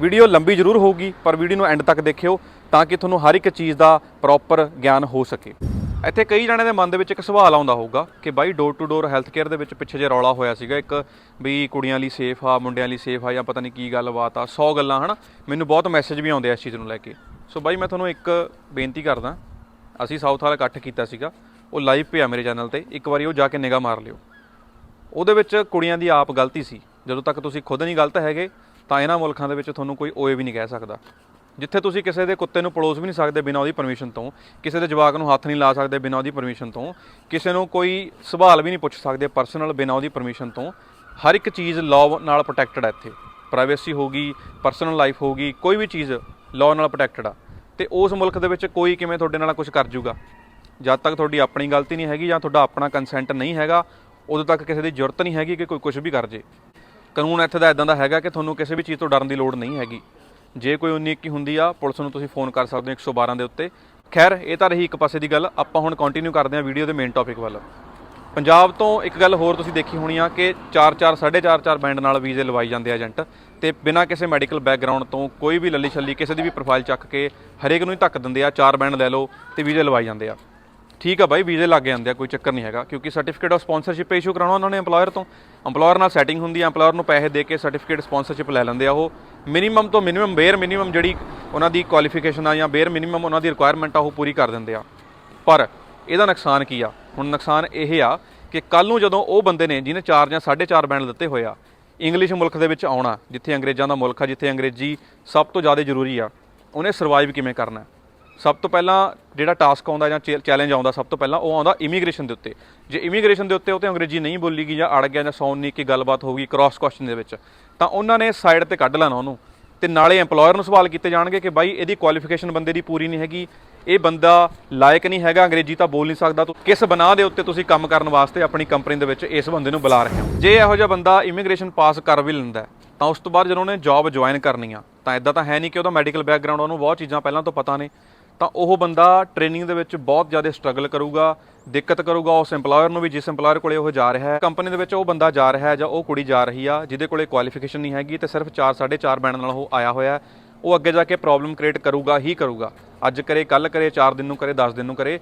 Video ਲੰਬੀ ਜ਼ਰੂਰ ਹੋਊਗੀ, ਪਰ ਵੀਡੀਓ ਨੂੰ ਐਂਡ ਤੱਕ ਦੇਖਿਓ ਤਾਂ ਕਿ ਤੁਹਾਨੂੰ ਹਰ ਇੱਕ ਚੀਜ਼ ਦਾ ਪ੍ਰੋਪਰ ਗਿਆਨ ਹੋ ਸਕੇ। ਇੱਥੇ ਕਈ ਜਣਿਆਂ ਦੇ ਮਨ ਦੇ ਵਿੱਚ ਇੱਕ ਸਵਾਲ ਆਉਂਦਾ ਹੋਊਗਾ ਕਿ ਬਾਈ door to door health care ਦੇ ਵਿੱਚ ਪਿੱਛੇ ਜੇ ਰੌਲਾ ਹੋਇਆ ਸੀਗਾ, ਇੱਕ ਵੀ ਕੁੜੀਆਂ ਲਈ ਸੇਫ ਆ, ਮੁੰਡਿਆਂ ਲਈ ਸੇਫ ਆ ਜਾਂ ਪਤਾ ਨਹੀਂ ਕੀ ਗੱਲਬਾਤ ਆ 100 ਗੱਲਾਂ, ਹਨ? ਮੈਨੂੰ ਬਹੁਤ ਮੈਸੇਜ ਵੀ ਆਉਂਦੇ ਆ ਇਸ ਚੀਜ਼ ਨੂੰ ਲੈ ਕੇ। ਸੋ ਬਾਈ, ਮੈਂ ਤੁਹਾਨੂੰ ਇੱਕ ਬੇਨਤੀ ਕਰਦਾ, ਅਸੀਂ ਸਾਊਥ ਵਾਲਾ ਇਕੱਠ ਕੀਤਾ ਸੀਗਾ, ਉਹ ਲਾਈਵ ਪਿਆ ਮੇਰੇ ਚੈਨਲ ਤੇ, ਇੱਕ ਵਾਰੀ ਉਹ ਜਾ ਕੇ ਨਿਗਾਹ ਮਾਰ ਲਿਓ। ਉਹਦੇ ਵਿੱਚ ਕੁੜੀਆਂ ਦੀ ਆਪ ਗਲਤੀ ਸੀ, ਜਦੋਂ ਤੱਕ ਤੁਸੀਂ ਖੁਦ ਨਹੀਂ ਗਲਤ ਹੈਗੇ ਤਾਂ ਇਹਨਾਂ ਮੁਲਕਾਂ ਦੇ ਵਿੱਚ ਤੁਹਾਨੂੰ ਕੋਈ ਓਏ ਵੀ ਨਹੀਂ ਕਹਿ ਸਕਦਾ। ਜਿੱਥੇ ਤੁਸੀਂ ਕਿਸੇ ਦੇ ਕੁੱਤੇ ਨੂੰ ਪੜੋਸ ਵੀ ਨਹੀਂ ਸਕਦੇ ਬਿਨਾਂ ਉਹਦੀ ਪਰਮਿਸ਼ਨ ਤੋਂ, ਕਿਸੇ ਦੇ ਜਵਾਕ ਨੂੰ ਹੱਥ ਨਹੀਂ ਲਾ ਸਕਦੇ ਬਿਨਾਂ ਉਹਦੀ ਪਰਮਿਸ਼ਨ ਤੋਂ, ਕਿਸੇ ਨੂੰ ਕੋਈ ਸਵਾਲ ਵੀ ਨਹੀਂ ਪੁੱਛ ਸਕਦੇ ਪਰਸਨਲ ਬਿਨਾਂ ਉਹਦੀ ਪਰਮਿਸ਼ਨ ਤੋਂ, ਹਰ ਇੱਕ ਚੀਜ਼ ਲਾਅ ਨਾਲ ਪ੍ਰੋਟੈਕਟਡ ਹੈ ਇੱਥੇ। ਪ੍ਰਾਈਵੇਸੀ ਹੋਗੀ ਪਰਸਨਲ ਲਾਈਫ ਹੋਗੀ ਕੋਈ ਵੀ ਚੀਜ਼ ਲਾਅ ਨਾਲ ਪ੍ਰੋਟੈਕਟਡ ਆ। ਤੇ ਉਸ ਮੁਲਕ ਦੇ ਵਿੱਚ ਕੋਈ ਕਿਵੇਂ ਤੁਹਾਡੇ ਨਾਲ ਕੁਝ ਕਰ ਜੂਗਾ? ਜਦ ਤੱਕ ਤੁਹਾਡੀ ਆਪਣੀ ਗਲਤੀ ਨਹੀਂ ਹੈਗੀ ਜਾਂ ਤੁਹਾਡਾ ਆਪਣਾ ਕੰਸੈਂਟ ਨਹੀਂ ਹੈਗਾ, ਉਦੋਂ ਤੱਕ ਕਿਸੇ ਦੀ ਜ਼ਰੂਰਤ ਨਹੀਂ ਹੈਗੀ ਕਿ ਕੋਈ ਕੁਝ ਵੀ ਕਰ ਜੇ। ਕਾਨੂੰਨ ਇੱਥੇ ਦਾ ਇਦਾਂ ਦਾ ਹੈਗਾ ਕਿ ਤੁਹਾਨੂੰ ਕਿਸੇ ਵੀ ਚੀਜ਼ ਤੋਂ ਡਰਨ ਦੀ ਲੋੜ ਨਹੀਂ ਹੈਗੀ। ਜੇ ਕੋਈ 19 21 ਹੁੰਦੀ ਆ, ਪੁਲਿਸ ਨੂੰ ਤੁਸੀਂ ਫੋਨ ਕਰ ਸਕਦੇ ਹੋ 112 ਦੇ ਉੱਤੇ। ਖੈਰ, ਇਹ ਤਾਂ ਰਹੀ ਇੱਕ ਪਾਸੇ ਦੀ ਗੱਲ, ਆਪਾਂ ਹੁਣ ਕੰਟੀਨਿਊ ਕਰਦੇ ਹਾਂ ਵੀਡੀਓ ਦੇ ਮੇਨ ਟੌਪਿਕ ਵੱਲ। ਪੰਜਾਬ ਤੋਂ ਇੱਕ ਗੱਲ ਹੋਰ ਤੁਸੀਂ ਦੇਖੀ ਹੋਣੀ ਆ ਕਿ 4-4 4.5 4 ਬੈਂਡ ਨਾਲ ਵੀਜ਼ੇ ਲਵਾਈ ਜਾਂਦੇ ਆ ਏਜੰਟ ਤੇ ਬਿਨਾਂ ਕਿਸੇ ਮੈਡੀਕਲ ਬੈਕਗ੍ਰਾਉਂਡ ਤੋਂ ਕੋਈ ਵੀ ਲੱਲੀ ਛੱਲੀ ਕਿਸੇ ਦੀ ਵੀ ਪ੍ਰੋਫਾਈਲ ਚੱਕ ਕੇ ਹਰੇਕ ਨੂੰ ਹੀ ਧੱਕ ਦਿੰਦੇ ਆ 4 ਬੈਂਡ ਲੈ ਲਓ ਤੇ ਵੀਜ਼ੇ ਲਵਾਈ ਜਾਂਦੇ ਆ। ਠੀਕ ਆ ਬਾਈ, ਵੀਜ਼ੇ ਲੱਗ ਜਾਂਦੇ ਆ, ਕੋਈ ਚੱਕਰ ਨਹੀਂ ਹੈਗਾ, ਕਿਉਂਕਿ ਸਰਟੀਫਿਕੇਟ ਆਫ ਸਪਾਂਸਰਸ਼ਿਪ ਇਸ਼ੂ ਕਰਾਉਣਾ ਉਹਨਾਂ ਨੇ EMPLOYER ਤੋਂ। EMPLOYER ਨਾਲ ਸੈਟਿੰਗ ਹੁੰਦੀ ਹੈ EMPLOYER ਨੂੰ ਪੈਸੇ ਦੇ ਕੇ ਸਰਟੀਫਿਕੇਟ ਸਪਾਂਸਰਸ਼ਿਪ ਲੈ ਲੈਂਦੇ ਆ ਉਹ। ਮਿਨੀਮਮ ਤੋਂ ਮਿਨੀਮਮ ਬੇਅਰ ਮਿਨੀਮਮ ਜਿਹੜੀ ਉਹਨਾਂ ਦੀ ਕੁਆਲੀਫਿਕੇਸ਼ਨ ਆ ਜਾਂ ਬੇਅਰ ਮਿਨੀਮਮ ਉਹਨਾਂ ਦੀ ਰਿਕੁਆਇਰਮੈਂਟ ਆ, ਉਹ ਪੂਰੀ ਕਰ ਦਿੰਦੇ ਆ। ਪਰ ਇਹਦਾ ਨੁਕਸਾਨ ਕੀ ਆ? ਹੁਣ ਨੁਕਸਾਨ ਇਹ ਆ ਕਿ ਕੱਲ ਨੂੰ ਜਦੋਂ ਉਹ ਬੰਦੇ ਨੇ ਜਿਹਨੇ 4 ਜਾਂ 4.5 ਬੈਂਡ ਦਿੱਤੇ ਹੋਏ ਆ ਇੰਗਲਿਸ਼ ਮੁਲਕ ਦੇ ਵਿੱਚ ਆਉਣਾ, ਜਿੱਥੇ ਅੰਗਰੇਜ਼ਾਂ ਦਾ ਮੁਲਕ ਆ, ਜਿੱਥੇ ਅੰਗਰੇਜ਼ੀ ਸਭ ਤੋਂ ਜ਼ਿਆਦਾ ਜ਼ਰੂਰੀ ਆ, ਉਹਨੇ ਸਰਵਾਈਵ ਕਿਵੇਂ ਕਰਨਾ? ਸਭ ਤੋਂ ਪਹਿਲਾਂ ਜਿਹੜਾ ਟਾਸਕ ਆਉਂਦਾ ਜਾਂ ਚੈਲੰਜ ਆਉਂਦਾ, ਸਭ ਤੋਂ ਪਹਿਲਾਂ ਉਹ ਆਉਂਦਾ ਇਮੀਗ੍ਰੇਸ਼ਨ ਦੇ ਉੱਤੇ। ਜੇ ਇਮੀਗ੍ਰੇਸ਼ਨ ਦੇ ਉੱਤੇ ਉਹ ਤੇ ਅੰਗਰੇਜ਼ੀ ਨਹੀਂ ਬੋਲੀਗੀ ਜਾਂ ਅੜ ਗਿਆ ਜਾਂ ਸੌਣ ਨਹੀਂ ਕਿ ਗੱਲਬਾਤ ਹੋਊਗੀ ਕ੍ਰਾਸ ਕੁਐਸਚਨ ਦੇ ਵਿੱਚ, ਤਾਂ ਉਹਨਾਂ ਨੇ ਸਾਈਡ ਤੇ ਕੱਢ ਲੈਣਾ ਉਹਨੂੰ। ਤੇ ਨਾਲੇ EMPLOYER ਨੂੰ ਸਵਾਲ ਕੀਤੇ ਜਾਣਗੇ ਕਿ ਬਾਈ ਇਹਦੀ ਕੁਆਲੀਫਿਕੇਸ਼ਨ ਬੰਦੇ ਦੀ ਪੂਰੀ ਨਹੀਂ ਹੈਗੀ, ਇਹ ਬੰਦਾ ਲਾਇਕ ਨਹੀਂ ਹੈਗਾ, ਅੰਗਰੇਜ਼ੀ ਤਾਂ ਬੋਲ ਨਹੀਂ ਸਕਦਾ, ਤੂੰ ਕਿਸ ਬਨਾਹ ਦੇ ਉੱਤੇ ਤੁਸੀਂ ਕੰਮ ਕਰਨ ਵਾਸਤੇ ਆਪਣੀ ਕੰਪਨੀ ਦੇ ਵਿੱਚ ਇਸ ਬੰਦੇ ਨੂੰ ਬੁਲਾ ਰਹੇ ਹੋ? ਜੇ ਇਹੋ ਜਿਹਾ ਬੰਦਾ ਇਮੀਗ੍ਰੇਸ਼ਨ ਪਾਸ ਕਰ ਵੀ ਲੈਂਦਾ, ਤਾਂ ਉਸ ਤੋਂ ਬਾਅਦ ਜਦੋਂ ਉਹਨੇ ਜੌਬ ਜੁਆਇਨ ਕਰਨੀ ਆ ਤਾਂ ਇਦਾਂ ਤਾਂ ਹੈ ਨਹੀਂ ਕਿ ਉਹਦਾ ਮੈਡੀਕਲ ਬੈਕਗ੍ਰਾਉਂਡ ਉਹਨੂੰ ਬਹੁਤ ਚੀਜ਼ਾਂ ਪਹਿਲਾਂ ਤੋਂ ਪਤਾ ਨੇ। ਤਾਂ ਉਹ ਬੰਦਾ ਟ੍ਰੇਨਿੰਗ ਦੇ ਵਿੱਚ ਬਹੁਤ ਜ਼ਿਆਦਾ ਸਟਰਗਲ ਕਰੂਗਾ, ਦਿੱਕਤ ਕਰੂਗਾ ਉਸ EMPLOYER ਨੂੰ ਵੀ, ਜਿਸ EMPLOYER ਕੋਲੇ ਉਹ ਜਾ ਰਿਹਾ ਹੈ। ਕੰਪਨੀ ਦੇ ਵਿੱਚ ਉਹ ਬੰਦਾ ਜਾ ਰਿਹਾ ਹੈ ਜਾਂ ਉਹ ਕੁੜੀ ਜਾ ਰਹੀ ਆ, ਜਿਹਦੇ ਕੋਲੇ ਕੁਆਲੀਫਿਕੇਸ਼ਨ ਨਹੀਂ ਹੈਗੀ ਤੇ ਸਿਰਫ 4 4.5 ਬੈਂਡ ਨਾਲ ਉਹ ਆਇਆ ਹੋਇਆ ਉਹ ਅੱਗੇ ਜਾ ਕੇ ਪ੍ਰੋਬਲਮ ਕ੍ਰੀਏਟ ਕਰੂਗਾ, ਹੀ ਕਰੂਗਾ। ਅੱਜ ਕਰੇ ਕੱਲ ਕਰੇ 4 ਦਿਨ ਨੂੰ ਕਰੇ 10 ਦਿਨ ਨੂੰ ਕਰੇ।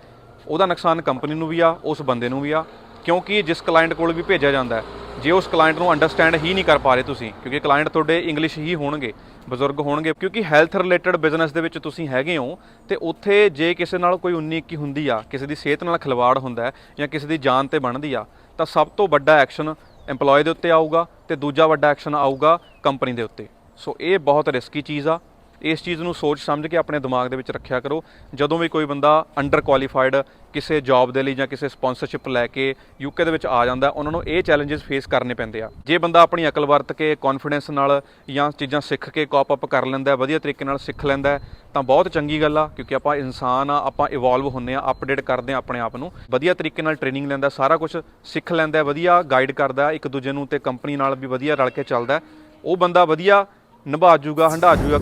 ਉਹਦਾ ਨੁਕਸਾਨ ਕੰਪਨੀ ਨੂੰ ਵੀ ਆ, ਉਸ ਬੰਦੇ ਨੂੰ ਵੀ ਆ। ਕਿਉਂਕਿ ਜਿਸ ਕਲਾਇੰਟ ਕੋਲ ਵੀ ਭੇਜਿਆ ਜਾਂਦਾ ਜੇ ਉਸ ਕਲਾਇੰਟ ਨੂੰ ਅੰਡਰਸਟੈਂਡ ਹੀ ਨਹੀਂ ਕਰ ਪਾ ਰਹੇ ਤੁਸੀਂ, ਕਿਉਂਕਿ ਕਲਾਇੰਟ ਤੁਹਾਡੇ ਇੰਗਲਿਸ਼ ਹੀ ਹੋਣਗੇ, ਬਜ਼ੁਰਗ ਹੋਣਗੇ, ਕਿਉਂਕਿ ਹੈਲਥ ਰਿਲੇਟਡ ਬਿਜ਼ਨਸ ਦੇ ਵਿੱਚ ਤੁਸੀਂ ਹੈਗੇ ਹੋ, ਤੇ ਉੱਥੇ ਜੇ ਕਿਸੇ ਨਾਲ ਕੋਈ 19 21 ਹੁੰਦੀ ਆ, ਕਿਸੇ ਦੀ ਸਿਹਤ ਨਾਲ ਖਿਲਵਾੜ ਹੁੰਦਾ ਜਾਂ ਕਿਸੇ ਦੀ ਜਾਨ ਤੇ ਬਣਦੀ ਆ, ਤਾਂ ਸਭ ਤੋਂ ਵੱਡਾ ਐਕਸ਼ਨ EMPLOYE ਦੇ ਉੱਤੇ ਆਊਗਾ ਤੇ ਦੂਜਾ ਵੱਡਾ ਐਕਸ਼ਨ ਆਊਗਾ ਕੰਪਨੀ ਦੇ ਉੱਤੇ। ਸੋ ਇਹ ਬਹੁਤ ਰਿਸਕੀ ਚੀਜ਼ ਆ ਇਸ ਚੀਜ਼ ਨੂੰ ਸੋਚ ਸਮਝ ਕੇ ਆਪਣੇ ਦਿਮਾਗ ਦੇ ਵਿੱਚ ਰੱਖਿਆ ਕਰੋ। ਜਦੋਂ ਵੀ ਕੋਈ ਬੰਦਾ ਅੰਡਰ ਕੁਆਲੀਫਾਈਡ ਕਿਸੇ ਜੌਬ ਦੇ ਲਈ ਜਾਂ ਕਿਸੇ ਸਪਾਂਸਰਸ਼ਿਪ ਲੈ ਕੇ ਯੂਕੇ ਦੇ ਵਿੱਚ ਆ ਜਾਂਦਾ ਉਹਨਾਂ ਨੂੰ ਇਹ ਚੈਲੰਜਸ ਫੇਸ ਕਰਨੇ ਪੈਂਦੇ ਆ। ਜੇ ਬੰਦਾ ਆਪਣੀ ਅਕਲ ਵਰਤ ਕੇ ਕੌਨਫੀਡੈਂਸ ਨਾਲ ਜਾਂ ਚੀਜ਼ਾਂ ਸਿੱਖ ਕੇ ਕਾਪ ਅਪ ਕਰ ਲੈਂਦਾ ਹੈ, ਵਧੀਆ ਤਰੀਕੇ ਨਾਲ ਸਿੱਖ ਲੈਂਦਾ ਹੈ, ਤਾਂ ਬਹੁਤ ਚੰਗੀ ਗੱਲ ਆ ਕਿਉਂਕਿ ਆਪਾਂ ਇਨਸਾਨ ਆ ਆਪਾਂ ਇਵੋਲਵ ਹੁੰਨੇ ਆ ਅਪਡੇਟ ਕਰਦੇ ਆ ਆਪਣੇ ਆਪ ਨੂੰ। ਵਧੀਆ ਤਰੀਕੇ ਨਾਲ ਟ੍ਰੇਨਿੰਗ ਲੈਂਦਾ ਸਾਰਾ ਕੁਝ ਸਿੱਖ ਲੈਂਦਾ ਵਧੀਆ ਗਾਈਡ ਕਰਦਾ ਇੱਕ ਦੂਜੇ ਨੂੰ ਤੇ ਕੰਪਨੀ ਨਾਲ ਵੀ ਵਧੀਆ ਰਲ ਕੇ ਚੱਲਦਾ ਉਹ ਬੰਦਾ ਵਧੀਆ ਨਿਭਾ ਜੂਗਾ ਹੰਢਾ ਜੂਗਾ।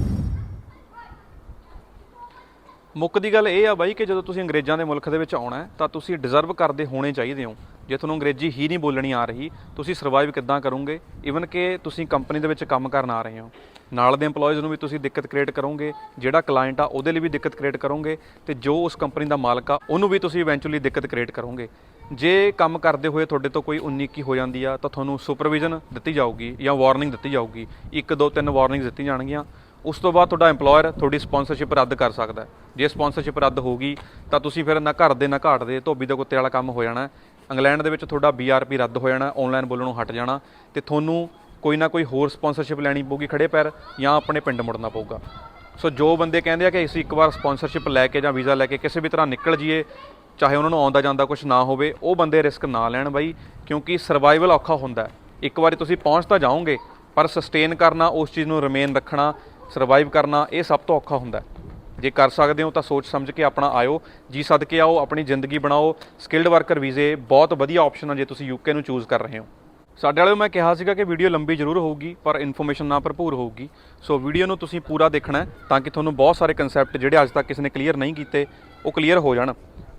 ਮੁੱਖ ਦੀ ਗੱਲ ਇਹ ਆ ਬਾਈ ਕਿ ਜਦੋਂ ਤੁਸੀਂ ਅੰਗਰੇਜ਼ਾਂ ਦੇ ਮੁਲਕ ਦੇ ਵਿੱਚ ਆਉਣਾ ਹੈ, ਤਾਂ ਤੁਸੀਂ ਡਿਜ਼ਰਵ ਕਰਦੇ ਹੋਣੇ ਚਾਹੀਦੇ ਹੋ। ਜੇ ਤੁਹਾਨੂੰ ਅੰਗਰੇਜ਼ੀ ਹੀ ਨਹੀਂ ਬੋਲਣੀ ਆ ਰਹੀ, ਤੁਸੀਂ ਸਰਵਾਈਵ ਕਿੱਦਾਂ ਕਰੋਗੇ? ਈਵਨ ਕਿ ਤੁਸੀਂ ਕੰਪਨੀ ਦੇ ਵਿੱਚ ਕੰਮ ਕਰਨ ਆ ਰਹੇ ਹੋ। ਨਾਲ ਦੇ EMPLOYEES ਨੂੰ ਵੀ ਤੁਸੀਂ ਦਿੱਕਤ ਕ੍ਰੀਏਟ ਕਰੋਗੇ, ਜਿਹੜਾ ਕਲਾਇੰਟ ਆ ਉਹਦੇ ਲਈ ਵੀ ਦਿੱਕਤ ਕ੍ਰੀਏਟ ਕਰੋਗੇ, ਤੇ ਜੋ ਉਸ ਕੰਪਨੀ ਦਾ ਮਾਲਕ ਆ, ਉਹਨੂੰ ਵੀ ਤੁਸੀਂ ਇਵੈਂਚੁਅਲੀ ਦਿੱਕਤ ਕ੍ਰੀਏਟ ਕਰੋਗੇ। ਜੇ ਕੰਮ ਕਰਦੇ ਹੋਏ ਤੁਹਾਡੇ ਤੋਂ ਕੋਈ 19 ਕੀ ਹੋ ਜਾਂਦੀ ਆ, ਤਾਂ ਤੁਹਾਨੂੰ ਸੁਪਰਵਿਜ਼ਨ ਦਿੱਤੀ ਜਾਊਗੀ ਜਾਂ ਵਾਰਨਿੰਗ ਦਿੱਤੀ ਜਾਊਗੀ। ਇੱਕ, ਦੋ, ਤਿੰਨ ਵਾਰਨਿੰਗਸ ਦਿੱਤੀ ਜਾਣਗੀਆਂ। ਉਸ ਤੋਂ ਬਾਅਦ ਤੁਹਾਡਾ EMPLOYER ਤੁਹਾਡੀ ਸਪਾਂਸਰਸ਼ਿਪ ਰੱਦ ਕਰ ਸਕਦਾ ਜੇ ਸਪਾਂਸਰਸ਼ਿਪ ਰੱਦ ਹੋ ਗਈ, ਤਾਂ ਤੁਸੀਂ ਫਿਰ ਨਾ ਘਰ ਦੇ, ਨਾ ਘਾਟ ਦੇ ਧੋਬੀ ਦੇ ਕੁੱਤੇ ਵਾਲਾ ਕੰਮ ਹੋ ਜਾਣਾ ਇੰਗਲੈਂਡ ਦੇ ਵਿੱਚ ਤੁਹਾਡਾ BRP ਰੱਦ ਹੋ ਜਾਣਾ ਆਨਲਾਈਨ ਬੋਲਣੋਂ ਹਟ ਜਾਣਾ ਤੇ ਤੁਹਾਨੂੰ ਕੋਈ ਨਾ ਕੋਈ ਹੋਰ ਸਪਾਂਸਰਸ਼ਿਪ ਲੈਣੀ ਪਊਗੀ ਖੜੇ ਪੈਰ ਜਾਂ ਆਪਣੇ ਪਿੰਡ ਮੁੜਨਾ ਪਊਗਾ। ਸੋ ਜੋ ਬੰਦੇ ਕਹਿੰਦੇ ਆ ਕਿ ਅਸੀਂ ਇੱਕ ਵਾਰ ਸਪਾਂਸਰਸ਼ਿਪ ਲੈ ਕੇ ਜਾਂ ਵੀਜ਼ਾ ਲੈ ਕੇ ਕਿਸੇ ਵੀ ਤਰ੍ਹਾਂ ਨਿਕਲ ਜਾਈਏ, ਚਾਹੇ ਉਹਨਾਂ ਨੂੰ ਆਉਂਦਾ ਜਾਂਦਾ ਕੁਝ ਨਾ ਹੋਵੇ, ਉਹ ਬੰਦੇ ਰਿਸਕ ਨਾ ਲੈਣ ਬਾਈ, ਕਿਉਂਕਿ ਸਰਵਾਈਵਲ ਔਖਾ ਹੁੰਦਾ ਇੱਕ ਵਾਰੀ ਤੁਸੀਂ ਪਹੁੰਚ ਤਾਂ ਜਾਓਗੇ, ਪਰ ਸਸਟੇਨ ਕਰਨਾ, ਉਸ ਚੀਜ਼ ਨੂੰ ਰਿਮੇਨ ਰੱਖਣਾ ਸਰਵਾਈਵ ਕਰਨਾ ਇਹ ਸਭ ਤੋਂ ਔਖਾ ਹੁੰਦਾ ਜੇ ਕਰ ਸਕਦੇ ਹੋ ਤਾਂ ਸੋਚ ਸਮਝ ਕੇ ਆਪਣਾ ਆਇਓ, ਜੀ ਸਦਕੇ ਆਓ, ਆਪਣੀ ਜ਼ਿੰਦਗੀ ਬਣਾਓ। ਸਕਿਲਡ ਵਰਕਰ ਵੀਜ਼ੇ ਬਹੁਤ ਵਧੀਆ ਆਪਸ਼ਨ ਆ ਜੇ ਤੁਸੀਂ ਯੂਕੇ ਨੂੰ ਚੂਜ਼ ਕਰ ਰਹੇ ਹੋ। ਸਾਡੇ ਵਾਲਿਓ ਮੈਂ ਕਿਹਾ ਸੀਗਾ ਕਿ ਵੀਡੀਓ ਲੰਬੀ ਜ਼ਰੂਰ ਹੋਊਗੀ, ਪਰ ਇਨਫੋਰਮੇਸ਼ਨ ਨਾ ਭਰਪੂਰ ਹੋਊਗੀ। ਸੋ ਵੀਡੀਓ ਨੂੰ ਤੁਸੀਂ ਪੂਰਾ ਦੇਖਣਾ ਤਾਂ ਕਿ ਤੁਹਾਨੂੰ ਬਹੁਤ ਸਾਰੇ ਕਨਸੈਪਟ ਜਿਹੜੇ ਅੱਜ ਤੱਕ ਕਿਸੇ ਨੇ ਕਲੀਅਰ ਨਹੀਂ ਕੀਤੇ, ਉਹ ਕਲੀਅਰ ਹੋ ਜਾਣ।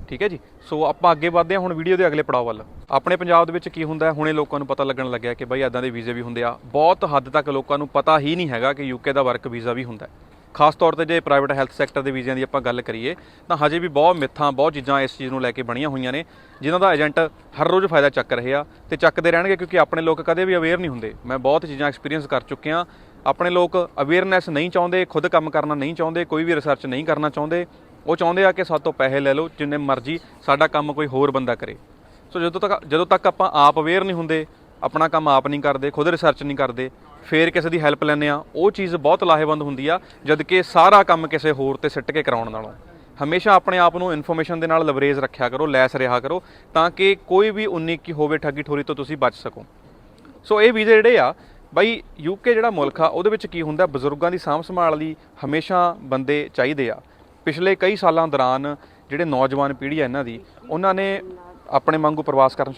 ਠੀਕ ਹੈ ਜੀ? ਸੋ ਆਪਾਂ ਅੱਗੇ ਵਧਦੇ ਹਾਂ, ਹੁਣ ਵੀਡੀਓ ਦੇ ਅਗਲੇ ਪੜਾਅ ਵੱਲ। ਆਪਣੇ ਪੰਜਾਬ ਦੇ ਵਿੱਚ ਕੀ ਹੁੰਦਾ ਹੈ? ਹੁਣੇ ਲੋਕਾਂ ਨੂੰ ਪਤਾ ਲੱਗਣ ਲੱਗਿਆ ਕਿ ਬਈ ਇਦਾਂ ਦੇ ਵੀਜ਼ੇ ਵੀ ਹੁੰਦੇ ਆ। ਬਹੁਤ ਹੱਦ ਤੱਕ ਲੋਕਾਂ ਨੂੰ ਪਤਾ ਹੀ ਨਹੀਂ ਹੈਗਾ ਕਿ ਯੂਕੇ ਦਾ ਵਰਕ ਵੀਜ਼ਾ ਵੀ ਹੁੰਦਾ ਹੈ। ਖਾਸ ਤੌਰ ਤੇ ਜੇ ਪ੍ਰਾਈਵੇਟ ਹੈਲਥ ਸੈਕਟਰ ਦੇ ਵੀਜ਼ਿਆਂ ਦੀ ਆਪਾਂ ਗੱਲ ਕਰੀਏ, ਤਾਂ ਹਜੇ ਵੀ ਬਹੁਤ ਮਿੱਥਾਂ, ਬਹੁਤ ਚੀਜ਼ਾਂ ਇਸ ਚੀਜ਼ ਨੂੰ ਲੈ ਕੇ ਬਣੀਆਂ ਹੋਈਆਂ ਨੇ, ਜਿਨ੍ਹਾਂ ਦਾ ਏਜੰਟ ਹਰ ਰੋਜ਼ ਫਾਇਦਾ ਚੱਕ ਰਹੇ ਆ ਤੇ ਚੱਕਦੇ ਰਹਿਣਗੇ ਕਿਉਂਕਿ ਆਪਣੇ ਲੋਕ ਕਦੇ ਵੀ ਅਵੇਅਰ ਨਹੀਂ ਹੁੰਦੇ। ਮੈਂ ਬਹੁਤ ਚੀਜ਼ਾਂ ਐਕਸਪੀਰੀਅੰਸ ਕਰ ਚੁੱਕਿਆ ਆਪਣੇ ਲੋਕ ਅਵੇਅਰਨੈਸ ਨਹੀਂ ਚਾਹੁੰਦੇ, ਖੁਦ ਕੰਮ ਕਰਨਾ ਨਹੀਂ ਚਾਹੁੰਦੇ, ਕੋਈ ਵੀ ਰਿਸਰਚ ਨਹੀਂ ਕਰਨਾ ਚਾਹੁੰਦੇ। ਉਹ ਚਾਹੁੰਦੇ ਆ ਕਿ ਸਾਡੇ ਤੋਂ ਪੈਸੇ ਲੈ ਲਓ, ਜਿੰਨੇ ਮਰਜ਼ੀ ਸਾਡਾ ਕੰਮ ਕੋਈ ਹੋਰ ਬੰਦਾ ਕਰੇ। ਸੋ ਜਦੋਂ ਤੱਕ ਜਦੋਂ ਤੱਕ ਆਪਾਂ ਆਪ ਅਵੇਅਰ ਨਹੀਂ ਹੁੰਦੇ, ਆਪਣਾ ਕੰਮ ਆਪ ਨਹੀਂ ਕਰਦੇ, ਖੁਦ ਰਿਸਰਚ ਨਹੀਂ ਕਰਦੇ, ਫੇਰ ਕਿਸੇ ਦੀ ਹੈਲਪ ਲੈਂਦੇ ਆ ਉਹ ਚੀਜ਼ ਬਹੁਤ ਲਾਹੇਵੰਦ ਹੁੰਦੀ ਆ ਜਦ ਕਿ ਸਾਰਾ ਕੰਮ ਕਿਸੇ ਹੋਰ ਤੇ ਸਿੱਟ ਕੇ ਕਰਾਉਣ ਨਾਲੋਂ। ਹਮੇਸ਼ਾ ਆਪਣੇ ਆਪ ਨੂੰ ਇਨਫੋਰਮੇਸ਼ਨ ਦੇ ਨਾਲ ਲਵਰੇਜ ਰੱਖਿਆ ਕਰੋ, ਲੈਸ ਰਿਹਾ ਕਰੋ, ਤਾਂ ਕਿ ਕੋਈ ਵੀ 19 ਕੀ ਹੋਵੇ, ਠੱਗੀ ਠੋਰੀ ਤੋਂ ਤੁਸੀਂ ਬਚ ਸਕੋ। ਸੋ ਇਹ ਵੀਜ਼ੇ ਜਿਹੜੇ ਆ, ਬਾਈ ਯੂਕੇ ਜਿਹੜਾ ਮੁਲਕ ਆ, ਉਹਦੇ ਵਿੱਚ ਕੀ ਹੁੰਦਾ, ਬਜ਼ੁਰਗਾਂ ਦੀ ਸਾਂਭ ਸੰਭਾਲ ਲਈ ਹਮੇਸ਼ਾ ਬੰਦੇ ਚਾਹੀਦੇ ਆ। ਪਿਛਲੇ ਕਈ ਸਾਲਾਂ ਦੌਰਾਨ ਜਿਹੜੇ ਨੌਜਵਾਨ ਪੀੜ੍ਹੀ ਆ ਇਹਨਾਂ ਦੀ ਉਹਨਾਂ ਨੇ ਆਪਣੇ ਵਾਂਗੂ ਪ੍ਰਵਾਸ ਕਰਨ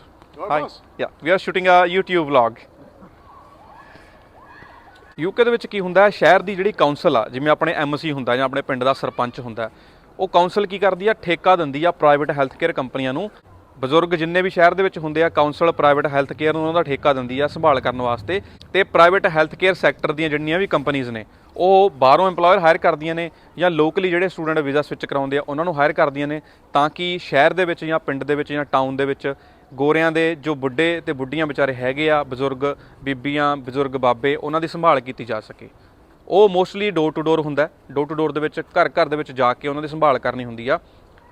hi ya we are shooting uh YouTube vlog. UK ਦੇ ਵਿੱਚ ਕੀ ਹੁੰਦਾ ਹੈ? ਸ਼ਹਿਰ ਦੀ ਜਿਹੜੀ ਕਾਉਂਸਲ ਆ ਜਿਵੇਂ ਆਪਣੇ ਐਮਸੀ ਹੁੰਦਾ ਜਾਂ ਆਪਣੇ ਪਿੰਡ ਦਾ ਸਰਪੰਚ ਹੁੰਦਾ ਉਹ ਕਾਉਂਸਲ ਕੀ ਕਰਦੀ ਆ? ਠੇਕਾ ਦਿੰਦੀ ਆ ਪ੍ਰਾਈਵੇਟ ਹੈਲਥ ਕੇਅਰ ਕੰਪਨੀਆਂ ਨੂੰ। ਬਜ਼ੁਰਗ ਜਿੰਨੇ ਵੀ ਸ਼ਹਿਰ ਦੇ ਵਿੱਚ ਹੁੰਦੇ ਆ ਕਾਉਂਸਲ ਪ੍ਰਾਈਵੇਟ ਹੈਲਥ ਕੇਅਰ ਨੂੰ ਉਹਨਾਂ ਦਾ ਠੇਕਾ ਦਿੰਦੀ ਆ ਸੰਭਾਲ ਕਰਨ ਵਾਸਤੇ। ਤੇ ਪ੍ਰਾਈਵੇਟ ਹੈਲਥ ਕੇਅਰ ਸੈਕਟਰ ਦੀਆਂ ਜਿੰਨੀਆਂ ਵੀ ਕੰਪਨੀਆਂ ਨੇ ਉਹ ਬਾਹਰੋਂ EMPLOYER ਹਾਇਰ ਕਰਦੀਆਂ ਨੇ ਜਾਂ ਲੋਕਲੀ ਜਿਹੜੇ ਸਟੂਡੈਂਟ ਵੀਜ਼ਾ ਸਵਿਚ ਕਰਾਉਂਦੇ ਆ, ਉਹਨਾਂ ਨੂੰ ਹਾਇਰ ਕਰਦੀਆਂ ਨੇ ਤਾਂ ਕਿ ਸ਼ਹਿਰ ਦੇ ਵਿੱਚ ਜਾਂ ਪਿੰਡ ਦੇ ਵਿੱਚ ਜਾਂ ਟਾਊਨ ਦੇ ਵਿੱਚ ਗੋਰਿਆਂ ਦੇ ਜੋ ਬੁੱਢੇ ਤੇ ਬੁੱਢੀਆਂ ਵਿਚਾਰੇ ਹੈਗੇ ਆ, ਬਜ਼ੁਰਗ ਬੀਬੀਆਂ, ਬਜ਼ੁਰਗ ਬਾਬੇ, ਉਹਨਾਂ ਦੀ ਸੰਭਾਲ ਕੀਤੀ ਜਾ ਸਕੇ। ਉਹ ਮੋਸਟਲੀ ਡੋਰ ਟੂ ਡੋਰ ਹੁੰਦਾ ਡੋਰ ਟੂ ਡੋਰ ਦੇ ਵਿੱਚ, ਘਰ ਘਰ ਦੇ ਵਿੱਚ ਜਾ ਕੇ ਉਹਨਾਂ ਦੀ ਸੰਭਾਲ ਕਰਨੀ ਹੁੰਦੀ ਆ।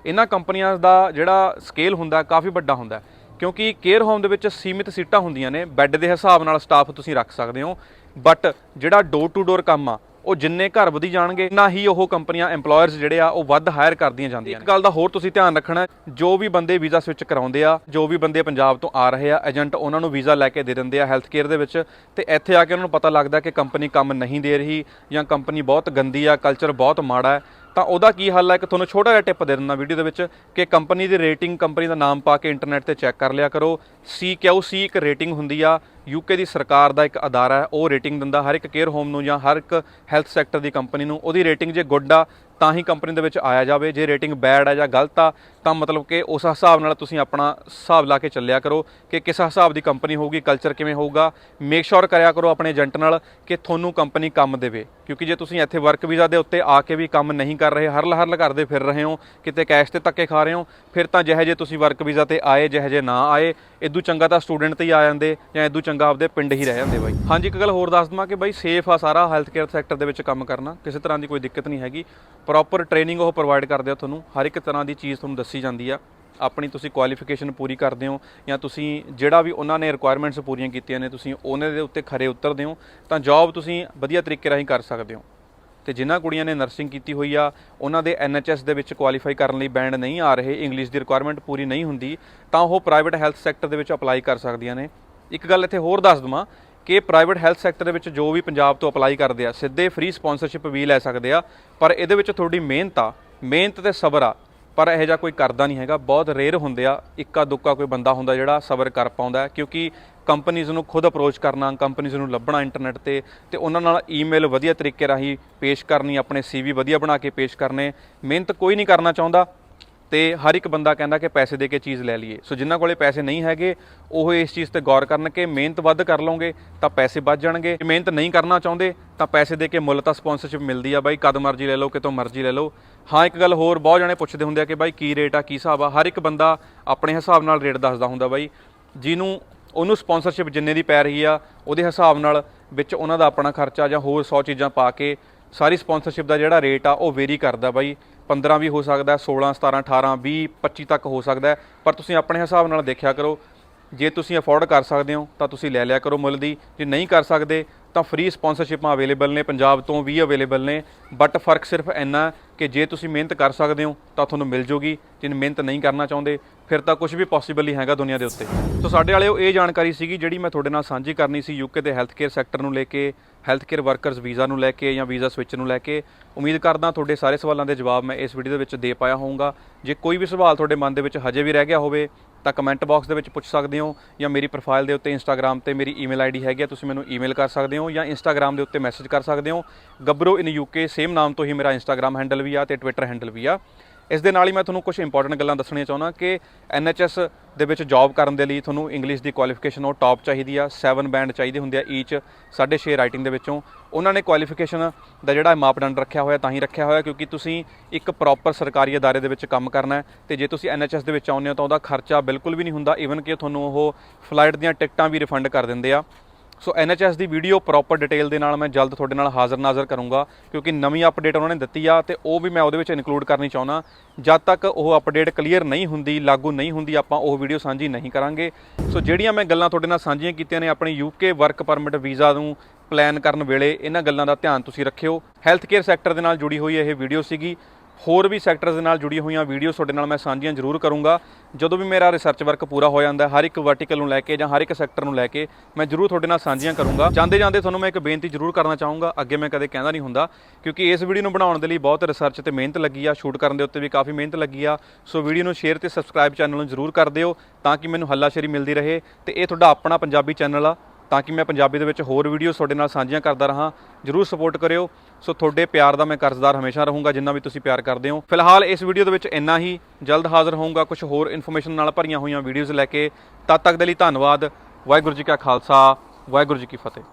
ਇਹਨਾਂ ਕੰਪਨੀਆਂ ਦਾ ਜਿਹੜਾ ਸਕੇਲ ਹੁੰਦਾ ਕਾਫੀ ਵੱਡਾ ਹੁੰਦਾ ਕਿਉਂਕਿ ਕੇਅਰ ਹੋਮ ਦੇ ਵਿੱਚ ਸੀਮਿਤ ਸੀਟਾਂ ਹੁੰਦੀਆਂ ਨੇ ਬੈੱਡ ਦੇ ਹਿਸਾਬ ਨਾਲ ਸਟਾਫ ਤੁਸੀਂ ਰੱਖ ਸਕਦੇ ਹੋ। ਬਟ ਜਿਹੜਾ ਡੋਰ ਟੂ ਡੋਰ ਕੰਮ ਆ ਉਹ ਜਿੰਨੇ ਘਰ ਵਧੀ ਜਾਣਗੇ, ਨਾ ਹੀ ਉਹ ਕੰਪਨੀਆਂ EMPLOYERS ਜਿਹੜੇ ਆ, ਉਹ ਵੱਧ ਹਾਇਰ ਕਰਦੀਆਂ ਜਾਂਦੀਆਂ ਇੱਕ ਗੱਲ ਦਾ ਹੋਰ ਤੁਸੀਂ ਧਿਆਨ ਰੱਖਣਾ, ਜੋ ਵੀ ਬੰਦੇ ਵੀਜ਼ਾ ਸਵਿਚ ਕਰਾਉਂਦੇ ਆ, ਜੋ ਵੀ ਬੰਦੇ ਪੰਜਾਬ ਤੋਂ ਆ ਰਹੇ ਆ ਏਜੰਟ ਉਹਨਾਂ ਨੂੰ ਵੀਜ਼ਾ ਲੈ ਕੇ ਦੇ ਦਿੰਦੇ ਆ ਹੈਲਥ ਕੇਅਰ ਦੇ ਵਿੱਚ, ਤੇ ਇੱਥੇ ਆ ਕੇ ਉਹਨਾਂ ਨੂੰ ਪਤਾ ਲੱਗਦਾ ਕਿ ਕੰਪਨੀ ਕੰਮ ਨਹੀਂ ਦੇ ਰਹੀ ਜਾਂ ਕੰਪਨੀ ਬਹੁਤ ਗੰਦੀ ਆ ਕਲਚਰ ਬਹੁਤ ਮਾੜਾ ਹੈ, ਤਾਂ ਉਹਦਾ ਕੀ ਹੱਲ ਹੈ ਕਿ ਤੁਹਾਨੂੰ ਛੋਟਾ ਜਿਹਾ ਟਿਪ ਦੇ ਦਿੰਦਾ ਵੀਡੀਓ ਦੇ ਵਿੱਚ ਕਿ ਕੰਪਨੀ ਦੀ ਰੇਟਿੰਗ ਕੰਪਨੀ ਦਾ ਨਾਮ ਪਾ ਕੇ ਇੰਟਰਨੈਟ ਤੇ ਚੈੱਕ ਕਰ ਲਿਆ ਕਰੋ। CQC ਇੱਕ ਰੇਟਿੰਗ ਹੁੰਦੀ ਆ ਯੂਕੇ ਦੀ ਸਰਕਾਰ ਦਾ ਇੱਕ ਅਦਾਰਾ ਹੈ, ਉਹ ਰੇਟਿੰਗ ਦਿੰਦਾ ਹਰ ਇੱਕ ਕੇਅਰ ਹੋਮ ਨੂੰ ਜਾਂ ਹਰ ਇੱਕ ਹੈਲਥ ਸੈਕਟਰ ਦੀ ਕੰਪਨੀ ਨੂੰ। ਉਹਦੀ ਰੇਟਿੰਗ ਜੇ ਗੁੱਡ ਆ, ਤਾਂ ਹੀ ਕੰਪਨੀ ਦੇ ਵਿੱਚ ਆਇਆ ਜਾਵੇ। ਜੇ ਰੇਟਿੰਗ ਬੈਡ ਆ ਜਾਂ ਗਲਤ ਆ, ਤਾਂ ਮਤਲਬ ਕਿ ਉਸ ਹਿਸਾਬ ਨਾਲ ਤੁਸੀਂ ਆਪਣਾ ਹਿਸਾਬ ਲਾ ਕੇ ਚੱਲਿਆ ਕਰੋ ਕਿ ਕਿਸ ਹਿਸਾਬ ਦੀ ਕੰਪਨੀ ਹੋਊਗੀ, ਕਲਚਰ ਕਿਵੇਂ ਹੋਊਗਾ। ਮੇਕ ਸ਼ੋਰ ਕਰਿਆ ਕਰੋ ਆਪਣੇ ਏਜੰਟ ਨਾਲ ਕਿ ਤੁਹਾਨੂੰ ਕੰਪਨੀ ਕੰਮ ਦੇਵੇ। ਕਿਉਂਕਿ ਜੇ ਤੁਸੀਂ ਇੱਥੇ ਵਰਕ ਵੀਜ਼ਾ ਦੇ ਉੱਤੇ ਆ ਕੇ ਵੀ ਕੰਮ ਨਹੀਂ ਕਰ ਰਹੇ ਹਰਲ ਹਰਲ ਕਰਦੇ ਫਿਰ ਰਹੇ ਹੋ, ਕਿਤੇ ਕੈਸ਼ ਤੇ ਧੱਕੇ ਖਾ ਰਹੇ ਹੋ, ਫਿਰ ਤਾਂ ਜਿਹੇ ਜੇ ਤੁਸੀਂ ਵਰਕ ਵੀਜ਼ਾ ਤੇ ਆਏ, ਜਿਹੇ ਜੇ ਨਾ ਆਏ ਇਦੋਂ ਚੰਗਾ ਤਾਂ ਸਟੂਡੈਂਟ ਤੇ ਹੀ ਆ ਜਾਂਦੇ ਜਾਂ ਇਦੋਂ ਚੰਗਾ ਆਪਦੇ ਪਿੰਡ ਹੀ ਰਹਿ ਜਾਂਦੇ ਬਾਈ। ਹਾਂਜੀ, ਇੱਕ ਗੱਲ ਹੋਰ ਦੱਸ ਦਵਾਂ ਕਿ ਬਾਈ ਸੇਫ ਆ ਸਾਰਾ ਹੈਲਥ ਕੇਅਰ ਸੈਕਟਰ ਦੇ ਵਿੱਚ ਕੰਮ ਕਰਨਾ। ਕਿਸੇ ਤਰ੍ਹਾਂ ਦੀ ਕੋਈ ਦਿੱਕਤ ਨਹੀਂ ਹੈਗੀ। ਪ੍ਰੋਪਰ ਟ੍ਰੇਨਿੰਗ ਉਹ ਪ੍ਰੋਵਾਈਡ ਕਰਦੇ ਆ ਤੁਹਾਨੂੰ। ਹਰ ਇੱਕ ਤਰ੍ਹਾਂ ਦੀ ਚੀਜ਼ ਤੁਹਾਨੂੰ ਦੱਸੀ ਜਾਂਦੀ ਆ। ਆਪਣੀ ਤੁਸੀਂ ਕੁਆਲੀਫਿਕੇਸ਼ਨ ਪੂਰੀ ਕਰਦੇ ਹੋ ਜਾਂ ਤੁਸੀਂ ਜਿਹੜਾ ਵੀ ਉਹਨਾਂ ਨੇ ਰਿਕੁਆਇਰਮੈਂਟਸ ਪੂਰੀਆਂ ਕੀਤੀਆਂ ਨੇ, ਤੁਸੀਂ ਉਹਨਾਂ ਦੇ ਉੱਤੇ ਖਰੇ ਉਤਰਦੇ ਹੋ, ਤਾਂ ਜੌਬ ਤੁਸੀਂ ਵਧੀਆ ਤਰੀਕੇ ਰਾਹੀਂ ਕਰ ਸਕਦੇ ਹੋ। ਤੇ ਜਿਨ੍ਹਾਂ ਕੁੜੀਆਂ ਨੇ ਨਰਸਿੰਗ ਕੀਤੀ ਹੋਈ ਆ, ਉਹਨਾਂ ਦੇ ਐਨਐਚਐਸ ਦੇ ਵਿੱਚ ਕੁਆਲੀਫਾਈ ਕਰਨ ਲਈ ਬੈਂਡ ਨਹੀਂ ਆ ਰਹੇ ਇੰਗਲਿਸ਼ ਦੀ ਰਿਕੁਆਇਰਮੈਂਟ ਪੂਰੀ ਨਹੀਂ ਹੁੰਦੀ, ਤਾਂ ਉਹ ਪ੍ਰਾਈਵੇਟ ਹੈਲਥ ਸੈਕਟਰ ਦੇ ਵਿੱਚ ਅਪਲਾਈ ਕਰ ਸਕਦੀਆਂ ਨੇ। ਇੱਕ ਗੱਲ ਇੱਥੇ ਹੋਰ ਦੱਸ ਦਵਾਂ ਕਿ ਪ੍ਰਾਈਵੇਟ ਹੈਲਥ ਸੈਕਟਰ ਦੇ ਵਿੱਚ ਜੋ ਵੀ ਪੰਜਾਬ ਤੋਂ ਅਪਲਾਈ ਕਰਦੇ ਆ, ਸਿੱਧੇ ਫ੍ਰੀ ਸਪਾਂਸਰਸ਼ਿਪ ਵੀ ਲੈ ਸਕਦੇ ਆ, ਪਰ ਇਹਦੇ ਵਿੱਚ ਤੁਹਾਡੀ ਮਿਹਨਤ ਆ, ਮਿਹਨਤ ਤੇ ਸਬਰ ਆ, ਪਰ ਇਹੋ ਜਿਹਾ ਕੋਈ ਕਰਦਾ ਨਹੀਂ ਹੈਗਾ। ਬਹੁਤ ਰੇਅਰ ਹੁੰਦੇ ਆ, ਇੱਕਾ ਦੁੱਕਾ ਕੋਈ ਬੰਦਾ ਹੁੰਦਾ ਜਿਹੜਾ ਸਬਰ ਕਰ ਪਾਉਂਦਾ ਕਿਉਂਕਿ ਕੰਪਨੀਆਂ ਨੂੰ ਖੁਦ ਅਪਰੋਚ ਕਰਨਾ ਕੰਪਨੀਆਂ ਨੂੰ ਲੱਭਣਾ ਇੰਟਰਨੈਟ ਤੇ ਤੇ ਉਹਨਾਂ ਨਾਲ ਈਮੇਲ ਵਧੀਆ ਤਰੀਕੇ ਰਾਹੀਂ ਪੇਸ਼ ਕਰਨੀ, ਆਪਣੇ ਸੀਵੀ ਵਧੀਆ ਬਣਾ ਕੇ ਪੇਸ਼ ਕਰਨੇ, ਮਿਹਨਤ ਕੋਈ ਨਹੀਂ ਕਰਨਾ ਚਾਹੁੰਦਾ। ਤੇ ਹਰ ਇੱਕ ਬੰਦਾ ਕਹਿੰਦਾ ਕਿ ਪੈਸੇ ਦੇ ਕੇ ਚੀਜ਼ ਲੈ ਲਈਏ। ਸੋ ਜਿਨ੍ਹਾਂ ਕੋਲੇ ਪੈਸੇ ਨਹੀਂ ਹੈਗੇ, ਉਹ ਇਸ ਚੀਜ਼ ਤੇ ਗੌਰ ਕਰਨ ਕਿ ਮਿਹਨਤ ਵੱਧ ਕਰ ਲਓਗੇ, ਤਾਂ ਪੈਸੇ ਵੱਧ ਜਾਣਗੇ। ਜੇ ਮਿਹਨਤ ਨਹੀਂ ਕਰਨਾ ਚਾਹੁੰਦੇ, ਤਾਂ ਪੈਸੇ ਦੇ ਕੇ ਮੁੱਲ ਤਾਂ ਸਪਾਂਸਰਸ਼ਿਪ ਮਿਲਦੀ ਆ ਬਾਈ। ਕਦ ਮਰਜ਼ੀ ਲੈ ਲਓ, ਕਿਤੋਂ ਮਰਜ਼ੀ ਲੈ ਲਓ। ਹਾਂ, ਇੱਕ ਗੱਲ ਹੋਰ ਬਹੁਤ ਜਣੇ ਪੁੱਛਦੇ ਹੁੰਦੇ ਆ ਕਿ ਬਾਈ ਕੀ ਰੇਟ ਆ, ਕੀ ਹਿਸਾਬ ਆ। ਹਰ ਇੱਕ ਬੰਦਾ ਆਪਣੇ ਹਿਸਾਬ ਨਾਲ ਰੇਟ ਦੱਸਦਾ ਹੁੰਦਾ ਬਾਈ। ਜਿਹਨੂੰ ਉਹਨੂੰ ਸਪਾਂਸਰਸ਼ਿਪ ਜਿੰਨੇ ਦੀ ਪੈ ਰਹੀ ਆ, ਉਹਦੇ ਹਿਸਾਬ ਨਾਲ ਵਿੱਚ ਉਹਨਾਂ ਦਾ ਆਪਣਾ ਖਰਚਾ ਜਾਂ ਹੋਰ 100 ਚੀਜ਼ਾਂ ਪਾ ਕੇ ਸਾਰੀ ਸਪਾਂਸਰਸ਼ਿਪ ਦਾ ਜਿਹੜਾ ਰੇਟ ਆ, ਉਹ ਵੇਰੀ ਕਰਦਾ ਬਾਈ। 15 ਵੀ ਹੋ ਸਕਦਾ 16 17 18 20 25 ਤੱਕ ਹੋ ਸਕਦਾ ਪਰ ਤੁਸੀਂ ਆਪਣੇ ਹਿਸਾਬ ਨਾਲ ਦੇਖਿਆ ਕਰੋ, ਜੇ ਤੁਸੀਂ ਅਫੋਰਡ ਕਰ ਸਕਦੇ ਹੋ, ਤਾਂ ਤੁਸੀਂ ਲੈ ਲਿਆ ਕਰੋ ਮੁੱਲ ਦੀ। ਜੇ ਨਹੀਂ ਕਰ ਸਕਦੇ ਤਾਂ ਫ੍ਰੀ ਸਪਾਂਸਰਸ਼ਿਪਾਂ ਅਵੇਲੇਬਲ ਨੇ, ਪੰਜਾਬ ਤੋਂ ਵੀ ਅਵੇਲੇਬਲ ਨੇ ਬਟ ਫ਼ਰਕ ਸਿਰਫ ਇੰਨਾ ਕਿ ਜੇ ਤੁਸੀਂ ਮਿਹਨਤ ਕਰ ਸਕਦੇ ਹੋ, ਤਾਂ ਤੁਹਾਨੂੰ ਮਿਲ ਜੂਗੀ, ਜੇ ਮਿਹਨਤ ਨਹੀਂ ਕਰਨਾ ਚਾਹੁੰਦੇ, ਫਿਰ ਤਾਂ ਕੁਝ ਵੀ ਪੋਸੀਬਲ ਹੀ ਹੈਗਾ ਦੁਨੀਆ ਦੇ ਉੱਤੇ। ਸੋ ਸਾਡੇ ਵਾਲਿਓ, ਇਹ ਜਾਣਕਾਰੀ ਸੀਗੀ ਜਿਹੜੀ ਮੈਂ ਤੁਹਾਡੇ ਨਾਲ ਸਾਂਝੀ ਕਰਨੀ ਸੀ ਯੂਕੇ ਦੇ ਹੈਲਥ ਕੇਅਰ ਸੈਕਟਰ ਨੂੰ ਲੈ ਕੇ ਹੈਲਥ ਕੇਅਰ ਵਰਕਰਸ ਵੀਜ਼ਾ ਨੂੰ ਲੈ ਕੇ ਜਾਂ ਵੀਜ਼ਾ ਸਵਿਚ ਨੂੰ ਲੈ ਕੇ। ਉਮੀਦ ਕਰਦਾ ਤੁਹਾਡੇ ਸਾਰੇ ਸਵਾਲਾਂ ਦੇ ਜਵਾਬ ਮੈਂ ਇਸ ਵੀਡੀਓ ਦੇ ਵਿੱਚ ਦੇ ਪਾਇਆ ਹੋਊਗਾ। ਜੇ ਕੋਈ ਵੀ ਸਵਾਲ ਤੁਹਾਡੇ ਮਨ ਦੇ ਵਿੱਚ ਹਜੇ ਵੀ ਰਹਿ ਗਿਆ ਹੋਵੇ, ਤਾਂ ਕਮੈਂਟ ਬਾਕਸ ਦੇ ਵਿੱਚ ਪੁੱਛ ਸਕਦੇ ਹੋ ਜਾਂ ਮੇਰੀ ਪ੍ਰੋਫਾਈਲ ਦੇ ਉੱਤੇ ਇੰਸਟਾਗ੍ਰam ਤੇ ਮੇਰੀ ਈਮੇਲ ਆਈਡੀ ਹੈਗੀ ਆ, ਤੁਸੀਂ ਮੈਨੂੰ ਈਮੇਲ ਕਰ ਸਕਦੇ ਹੋ। ਜਾਂ ਇੰਸਟਾਗ੍ਰam ਦੇ ਉੱਤੇ ਮੈਸੇਜ ਕਰ ਸਕਦੇ ਹੋ। ਗੱਬਰੋ ਇਨ ਯੂਕੇ ਸੇਮ ਨਾਮ ਤੋਂ ਹੀ ਮੇਰਾ ਇੰਸਟਾਗ੍ਰam ਹੈਂਡਲ ਵੀ ਆ ਤੇ ਟਵਿੱਟਰ ਹੈਂਡਲ ਵੀ ਆ। ਇਸ ਦੇ ਨਾਲ ਹੀ ਮੈਂ ਤੁਹਾਨੂੰ ਕੁਝ ਇੰਪੋਰਟੈਂਟ ਗੱਲਾਂ ਦੱਸਣੀਆਂ ਚਾਹੁੰਦਾ ਕਿ ਐਨਐਚਐਸ ਦੇ ਵਿੱਚ ਜੌਬ ਕਰਨ ਦੇ ਲਈ ਤੁਹਾਨੂੰ ਇੰਗਲਿਸ਼ ਦੀ ਕੁਆਲੀਫਿਕੇਸ਼ਨ ਉਹ ਟਾਪ ਚਾਹੀਦੀ ਆ। 7 ਬੈਂਡ ਚਾਹੀਦੇ ਹੁੰਦੇ ਆ ਈਚ 6.5 ਰਾਈਟਿੰਗ ਦੇ ਵਿੱਚੋਂ। ਉਹਨਾਂ ਨੇ ਕੁਆਲੀਫਿਕੇਸ਼ਨ ਦਾ ਜਿਹੜਾ ਮਾਪਦੰਡ ਰੱਖਿਆ ਹੋਇਆ ਤਾਂ ਹੀ ਰੱਖਿਆ ਹੋਇਆ ਕਿਉਂਕਿ ਤੁਸੀਂ ਇੱਕ ਪ੍ਰੋਪਰ ਸਰਕਾਰੀ ਅਦਾਰੇ ਦੇ ਵਿੱਚ ਕੰਮ ਕਰਨਾ ਹੈ ਤੇ ਜੇ ਤੁਸੀਂ ਐਨਐਚਐਸ ਦੇ ਵਿੱਚ ਆਉਂਦੇ ਹੋ ਤਾਂ ਉਹਦਾ ਖਰਚਾ ਬਿਲਕੁਲ ਵੀ ਨਹੀਂ ਹੁੰਦਾ। ਈਵਨ ਕਿ ਤੁਹਾਨੂੰ ਉਹ ਫਲਾਈਟ ਦੀਆਂ ਟਿਕਟਾਂ ਵੀ ਰਿਫੰਡ ਕਰ ਦਿੰਦੇ ਆ। ਸੋ ਐਨਐਚਐਸ ਦੀ ਵੀਡੀਓ ਪ੍ਰੋਪਰ ਡਿਟੇਲ ਦੇ ਨਾਲ ਮੈਂ ਜਲਦ ਤੁਹਾਡੇ ਨਾਲ ਹਾਜ਼ਰ ਨਾਜ਼ਰ ਕਰੂੰਗਾ, ਕਿਉਂਕਿ ਨਵੀਂ ਅਪਡੇਟ ਉਹਨਾਂ ਨੇ ਦਿੱਤੀ ਆ ਤੇ ਉਹ ਵੀ ਮੈਂ ਉਹਦੇ ਵਿੱਚ ਇਨਕਲੂਡ ਕਰਨੀ ਚਾਹੁੰਦਾ। ਜਦ ਤੱਕ ਉਹ ਅਪਡੇਟ ਕਲੀਅਰ ਨਹੀਂ ਹੁੰਦੀ, ਲਾਗੂ ਨਹੀਂ ਹੁੰਦੀ, ਆਪਾਂ ਉਹ ਵੀਡੀਓ ਸਾਂਝੀ ਨਹੀਂ ਕਰਾਂਗੇ। ਸੋ ਜਿਹੜੀਆਂ ਮੈਂ ਗੱਲਾਂ ਤੁਹਾਡੇ ਨਾਲ ਸਾਂਝੀਆਂ ਕੀਤੀਆਂ ਨੇ ਆਪਣੀ ਯੂਕੇ ਵਰਕ ਪਰਮਿਟ ਵੀਜ਼ਾ ਨੂੰ ਪਲਾਨ ਕਰਨ ਵੇਲੇ, ਇਹਨਾਂ ਗੱਲਾਂ ਦਾ ਧਿਆਨ ਤੁਸੀਂ ਰੱਖਿਓ। ਹੈਲਥ ਕੇਅਰ ਸੈਕਟਰ ਦੇ ਨਾਲ ਜੁੜੀ ਹੋਈ ਇਹ ਵੀਡੀਓ ਸੀਗੀ। ਹੋਰ ਵੀ ਸੈਕਟਰਸ ਦੇ ਨਾਲ ਜੁੜੀਆਂ ਹੋਈਆਂ ਵੀਡੀਓ ਤੁਹਾਡੇ ਨਾਲ ਮੈਂ ਸਾਂਝੀਆਂ ਜ਼ਰੂਰ ਕਰੂੰਗਾ। ਜਦੋਂ ਵੀ ਮੇਰਾ ਰਿਸਰਚ ਵਰਕ ਪੂਰਾ ਹੋ ਜਾਂਦਾ, ਹਰ ਇੱਕ ਵਰਟੀਕਲ ਨੂੰ ਲੈ ਕੇ ਜਾਂ ਹਰ ਇੱਕ ਸੈਕਟਰ ਨੂੰ ਲੈ ਕੇ ਮੈਂ ਜ਼ਰੂਰ ਤੁਹਾਡੇ ਨਾਲ ਸਾਂਝੀਆਂ ਕਰੂੰਗਾ। ਜਾਂਦੇ ਜਾਂਦੇ ਤੁਹਾਨੂੰ ਮੈਂ ਇੱਕ ਬੇਨਤੀ ਜ਼ਰੂਰ ਕਰਨਾ ਚਾਹੂੰਗਾ, ਅੱਗੇ ਮੈਂ ਕਦੇ ਕਹਿੰਦਾ ਨਹੀਂ ਹੁੰਦਾ, ਕਿਉਂਕਿ ਇਸ ਵੀਡੀਓ ਨੂੰ ਬਣਾਉਣ ਦੇ ਲਈ ਬਹੁਤ ਰਿਸਰਚ ਤੇ ਮਿਹਨਤ ਲੱਗੀ ਆ ਸ਼ੂਟ ਕਰਨ ਦੇ ਉੱਤੇ ਵੀ ਕਾਫੀ ਮਿਹਨਤ ਲੱਗੀ ਆ। ਸੋ ਵੀਡੀਓ ਨੂੰ ਸ਼ੇਅਰ ਤੇ ਸਬਸਕ੍ਰਾਈਬ ਚੈਨਲ ਨੂੰ ਜ਼ਰੂਰ ਕਰ ਦਿਓ ਤਾਂ ਕਿ ਮੈਨੂੰ ਹੱਲਾਸ਼ੇਰੀ ਮਿਲਦੀ ਰਹੇ ਤੇ ਇਹ ਤੁਹਾਡਾ ਆਪਣਾ ਪੰਜਾਬੀ ਚੈਨਲ ਆ। ਤਾਂ ਕਿ ਮੈਂ ਪੰਜਾਬੀ ਦੇ ਵਿੱਚ ਹੋਰ ਵੀਡੀਓ ਤੁਹਾਡੇ ਨਾਲ ਸਾਂਝੀਆਂ ਕਰਦਾ ਰਹਾਂ। ਜਰੂਰ ਸਪੋਰਟ ਕਰਿਓ। ਸੋ ਤੁਹਾਡੇ ਪਿਆਰ ਦਾ ਮੈਂ ਕਰਜ਼ਦਾਰ ਹਮੇਸ਼ਾ ਰਹੂੰਗਾ, ਜਿੰਨਾ ਵੀ ਤੁਸੀਂ ਪਿਆਰ ਕਰਦੇ ਹੋ। ਫਿਲਹਾਲ ਇਸ ਵੀਡੀਓ ਦੇ ਵਿੱਚ ਇੰਨਾ ਹੀ। ਜਲਦ ਹਾਜ਼ਰ ਹੋਊਂਗਾ ਕੁਝ ਹੋਰ ਇਨਫੋਰਮੇਸ਼ਨ ਨਾਲ ਭਰੀਆਂ ਹੋਈਆਂ ਵੀਡੀਓਜ਼ ਲੈ ਕੇ। ਤਦ ਤੱਕ ਦੇ ਲਈ ਧੰਨਵਾਦ। ਵਾਹਿਗੁਰੂ ਜੀ ਕਾ ਖਾਲਸਾ, ਵਾਹਿਗੁਰੂ ਜੀ ਕੀ ਫਤਿਹ।